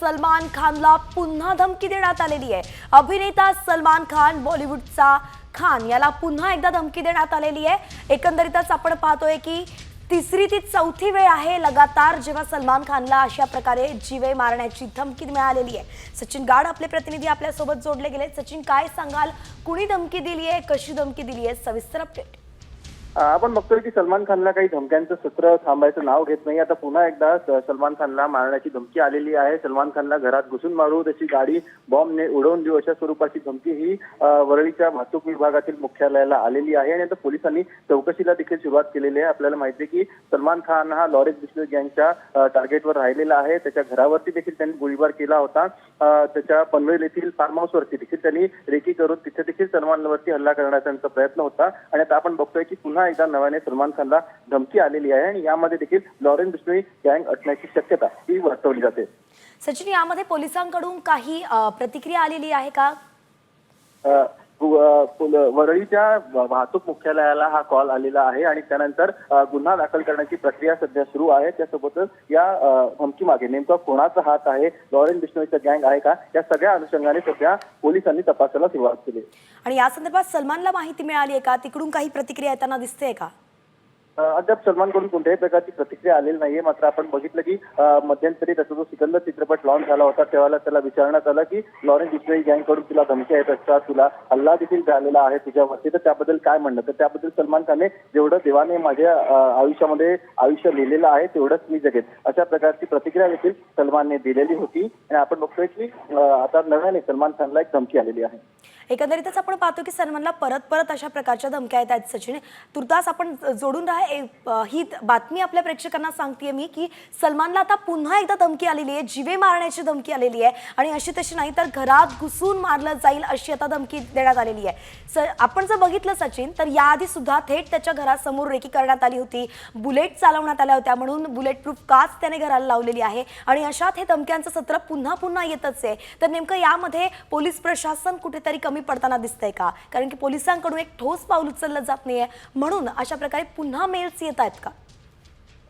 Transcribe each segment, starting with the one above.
सलमान खानला पुन्हा धमकी देण्यात आलेली आहे. अभिनेता सलमान खान बॉलिवूडचा खान याला पुन्हा एकदा धमकी देण्यात आलेली आहे. एकंदरीतच आपण पाहतोय की तिसरी ती चौथी वेळ आहे लगातार जेव्हा सलमान खानला अशा प्रकारे जीवे मारण्याची धमकी मिळालेली आहे. सचिन गाड आपले प्रतिनिधी आपल्यासोबत जोडले गेले सचिन काय सांगाल? कुणी धमकी दिली आहे कशी धमकी दिली आहे सविस्तर अपडेट आपण बघतोय की सलमान खानला काही धमक्यांचं सत्र थांबायचं नाव घेत नाही. आता पुन्हा एकदा स- सलमान खानला मारण्याची धमकी आलेली आहे. सलमान खानला घरात घुसून मारू त्याची गाडी बॉम्बने उडवून देऊ अशा स्वरूपाची धमकी ही वरळीच्या वाहतूक विभागातील मुख्यालयाला आलेली आहे. आणि आता पोलिसांनी चौकशीला देखील सुरुवात केलेली आहे. आपल्याला माहिती आहे की सलमान खान हा लॉरेन्स बिस्मिल गँगच्या टार्गेटवर राहिलेला आहे. त्याच्या घरावरती देखील त्यांनी गोळीबार केला होता. त्याच्या पनवेल येथील फार्म हाऊसवरती देखील त्यांनी रेकी करून तिथे देखील सलमानवरती हल्ला करण्याचा त्यांचा प्रयत्न होता. आणि आता आपण बघतोय की पुन्हा एकदा नव्याने सलमान खानला धमकी आलेली आहे आणि यामध्ये देखील लॉरेन्स बिस्मिल गँग अटण्याची शक्यता ही वर्तवली जाते. सचिन यामध्ये पोलिसांकडून काही प्रतिक्रिया आलेली आहे का? वरळीच्या वाहतूक मुख्यालयाला हा कॉल आलेला आहे आणि त्यानंतर गुन्हा दाखल करण्याची प्रक्रिया सध्या सुरू आहे. त्यासोबतच या धमकी मागे नेमका कोणाचा हात आहे? लॉरेन बिश्नोईचा गँग आहे का? या सगळ्या अनुषंगाने सध्या पोलिसांनी तपासाला सुरुवात केली आणि या संदर्भात सलमानला माहिती मिळाली आहे का? तिकडून काही प्रतिक्रिया येताना दिसते का? अद्याप सलमानकडून कोणत्याही प्रकारची प्रतिक्रिया आलेली नाहीये. मात्र आपण बघितलं की मध्यंतरी त्याचा जो सिकंदर चित्रपट लॉन्च झाला होता त्यावेळेला त्याला विचारण्यात आलं की लॉरेन्स बिस्नोई गँगकडून तुला धमकी येत असतात तुला हल्ला देखील झालेला आहे तुझ्यावरती? तर त्याबद्दल काय म्हणणं? तर त्याबद्दल सलमान खानने जेवढं देवाने माझ्या आयुष्यामध्ये आयुष्य लिहिलेलं आहे तेवढंच मी जगेन. अशा प्रकारची प्रतिक्रिया देखील सलमानने दिलेली होती. आणि आपण बघतोय की आता नव्याने सलमान खानला एक धमकी आलेली आहे. एकंदरीतच आपण पाहतो की सलमानला परत परत अशा प्रकारच्या धमक्या येत आहेत सचिन. तुर्तास आपण जोडून राहा. ही बातमी आपल्या प्रेक्षकांना सांगतेय मी की सलमानला आता पुन्हा एकदा धमकी आलेली आहे. जिवे मारण्याची धमकी आलेली आहे. आणि अशी तशी नाही तर घरात घुसून मारलं जाईल अशी आता धमकी देण्यात आलेली आहे. स आपण जर बघितलं सचिन तर याआधी सुद्धा थेट त्याच्या घरासमोर रेकी करण्यात आली होती. बुलेट चालवण्यात आल्या होत्या म्हणून बुलेट प्रूफ काच त्याने घराला लावलेली आहे. आणि अशात हे धमक्यांचं सत्र पुन्हा पुन्हा येतच आहे. तर नेमकं यामध्ये पोलीस प्रशासन कुठेतरी कमी कमी पडताना दिसतंय का? कारण की पोलिसांकडून एक ठोस पाऊल उचललं जात नाहीये. म्हणून अशा प्रकारे पुन्हा मेल्स येत आहेत का?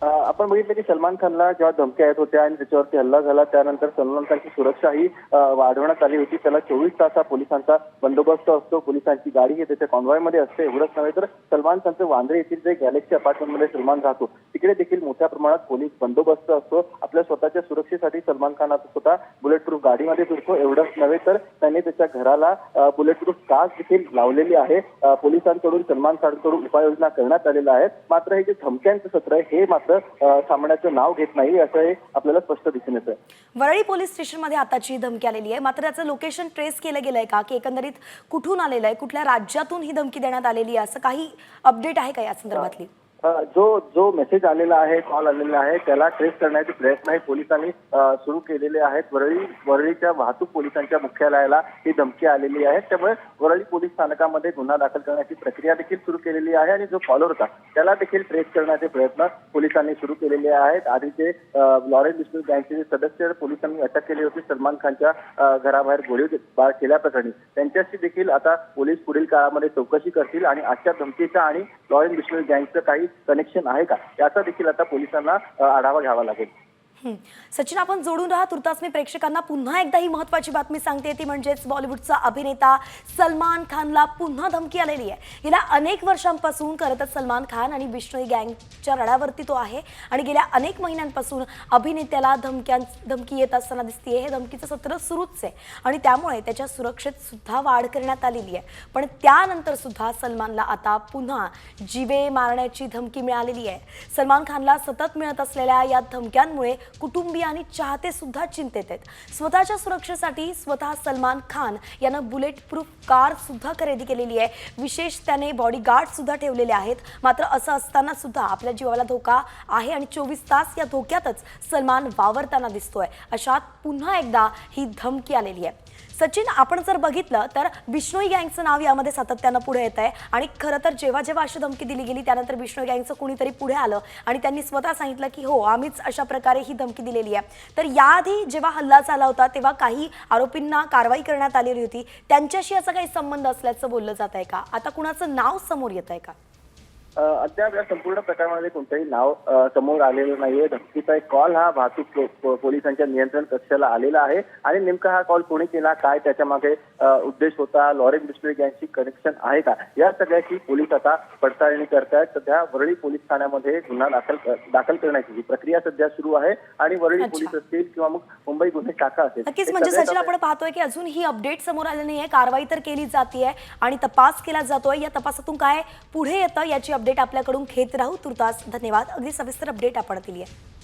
आपण बघितलं की सलमान खानला जेव्हा धमक्या येत होत्या आणि त्याच्यावरती हल्ला झाला त्यानंतर सलमान खानची सुरक्षा ही वाढवण्यात आली होती. त्याला चोवीस तास हा पोलिसांचा बंदोबस्त असतो. पोलिसांची गाडी ही त्याच्या कॉन्व्हॉयमध्ये असते एवढंच नव्हे तर सलमान खानचं वांद्रे येथील जे गॅलेक्सी अपार्टमेंटमध्ये सलमान राहतो तिकडे देखील मोठ्या प्रमाणात पोलीस बंदोबस्त असतो. आपल्या स्वतःच्या सुरक्षेसाठी सलमान खान आता स्वतः बुलेट प्रूफ गाडीमध्ये फिरतो एवढंच नव्हे तर त्यांनी त्याच्या घराला बुलेट प्रूफ काच देखील लावलेली आहे. पोलिसांकडून सलमान खानकडून उपाययोजना करण्यात आलेल्या आहेत. मात्र हे जे धमक्यांचं सत्र आहे हे मात्र मात्र थांबण्याचं नाव घेत नाही असं हे आपल्याला स्पष्ट दिसून येतं वरळी पोलीस स्टेशनमध्ये आताची धमकी आलेली आहे. मात्र त्याचं लोकेशन ट्रेस केलं गेलंय का? की एकंदरीत कुठून आलेलं आहे? कुठल्या राज्यातून ही धमकी देण्यात आलेली आहे? असं काही अपडेट आहे का या संदर्भातली? जो जो मेसेज आलेला आहे कॉल आलेला आहे त्याला ट्रेस करण्याचे प्रयत्नही पोलिसांनी सुरू केलेले आहेत. वरळी वरळीच्या वाहतूक पोलिसांच्या मुख्यालयाला ही धमकी आलेली आहे. त्यामुळे वरळी पोलीस स्थानकामध्ये गुन्हा दाखल करण्याची प्रक्रिया देखील सुरू केलेली आहे आणि जो फॉलोअर होता त्याला देखील ट्रेस करण्याचे प्रयत्न पोलिसांनी सुरू केलेले आहेत. आधीचे लॉरेन्स बिस्मिल बँकचे सदस्य पोलिसांनी अटक केली होती. सलमान खानच्या घराबाहेर गोळीबार केल्याप्रकरणी. त्यांच्याशी देखील आता पोलीस पुढील काळामध्ये चौकशी करतील आणि आजच्या धमकीचा आणि लॉरेन्स बिस्मिल गँगचं काही कनेक्शन आहे का? याचा देखील आता पोलिसांना आढावा घ्यावा लागेल. सचिन आपण जोडून राहा तुर्तास मी प्रेक्षकांना. पुन्हा एकदा ही महत्वाची बातमी सांगते ती म्हणजेच बॉलिवूडचा अभिनेता सलमान खानला पुन्हा धमकी आलेली आहे. गेल्या अनेक वर्षांपासून खरं तर सलमान खान आणि बिश्नोई गँगच्या रडावरती तो आहे. आणि गेल्या अनेक महिन्यांपासून अभिनेत्याला धमक्यां धमकी येत असताना दिसतीये. हे धमकीचं सत्र सुरूच आहे. आणि त्यामुळे त्याच्या सुरक्षेत सुद्धा वाढ करण्यात आलेली आहे. पण त्यानंतर सुद्धा सलमानला आता पुन्हा जीवे मारण्याची धमकी मिळालेली आहे. सलमान खानला सतत मिळत असलेल्या या धमक्यांमुळे कुटुंबीय आणि चाहते सुद्धा चिंतेत आहेत. स्वतःच्या सुरक्षेसाठी स्वतः सलमान खान यानं बुलेट प्रूफ कार सुद्धा खरेदी केलेली आहे. विशेष त्याने बॉडीगार्ड सुद्धा ठेवलेले आहेत. मात्र असं असताना सुद्धा आपल्या जीवाला धोका आहे आणि चोवीस तास या धोक्यातच सलमान वावरताना दिसतोय. अशात पुन्हा एकदा ही धमकी आलेली आहे. सचिन आपण जर बघितलं तर बिष्णोई गँगचं नाव यामध्ये सातत्यानं पुढे येत आहे. आणि खरं तर जेव्हा जेव्हा अशी धमकी दिली गेली त्यानंतर बिष्णोई गँगचं कुणीतरी पुढे आलं आणि त्यांनी स्वतः सांगितलं की हो आम्हीच अशा प्रकारे ही धमकी दिलेली आहे. तर याआधी जेव्हा हल्ला झाला होता तेव्हा काही आरोपींना कारवाई करण्यात आलेली होती. त्यांच्याशी असा काही संबंध असल्याचं बोललं जात आहे का? आता कुणाचं नाव समोर येत आहे का? अद्याप या संपूर्ण प्रकरणामध्ये कोणतंही नाव समोर आलेलं नाहीये. धमकीचा एक कॉल हा वाहतूक पोलिसांच्या नियंत्रण कक्षाला आलेला आहे आणि नेमका हा कॉल कोणी केला काय त्याच्यामागे उद्देश होता लॉरेन बिस्ट्रिक यांची कनेक्शन आहे का? या सगळ्याची पोलीस आता पडताळणी करतायत. सध्या वरळी पोलीस ठाण्यामध्ये गुन्हा दाखल दाखल करण्याची जी प्रक्रिया सध्या सुरू आहे आणि वरळी. पोलीस असतील किंवा मग मुंबई गुन्हे शाखा असेल नक्कीच हे म्हणजे सचिन आपण पाहतोय की अजून ही अपडेट समोर आली नाहीये. कारवाई तर केली जाते आणि तपास केला जातोय. या तपासातून काय पुढे येतं याची अपडेट आपल्याकडून घेत राहू. तुर्तास धन्यवाद. अगदी सविस्तर अपडेट आपण दिली आहे.